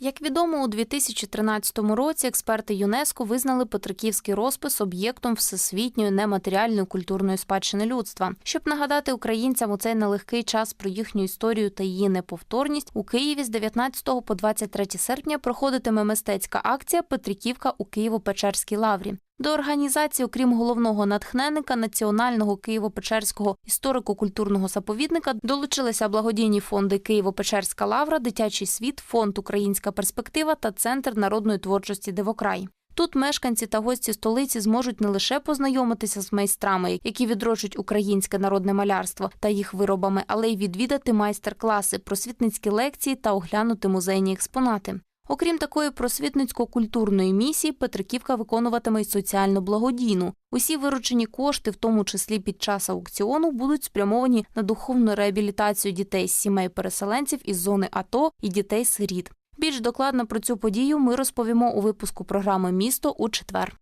Як відомо, у 2013 році експерти ЮНЕСКО визнали Петриківський розпис об'єктом всесвітньої нематеріальної культурної спадщини людства. Щоб нагадати українцям у цей нелегкий час про їхню історію та її неповторність, у Києві з 19 по 23 серпня проходитиме мистецька акція Петриківка у Києво-Печерській лаврі. До організації, окрім головного натхненника Національного Києво-Печерського історико-культурного заповідника, долучилися благодійні фонди Києво-Печерська лавра, Дитячий світ, Фонд Українська перспектива та Центр народної творчості Дивокрай. Тут мешканці та гості столиці зможуть не лише познайомитися з майстрами, які відроджують українське народне малярство та їх виробами, але й відвідати майстер-класи, просвітницькі лекції та оглянути музейні експонати. Окрім такої просвітницько-культурної місії, Петриківка виконуватиме й соціально благодійну. Усі виручені кошти, в тому числі під час аукціону, будуть спрямовані на духовну реабілітацію дітей з сімей переселенців із зони АТО і дітей-сиріт. Більш докладно про цю подію ми розповімо у випуску програми Місто у четвер.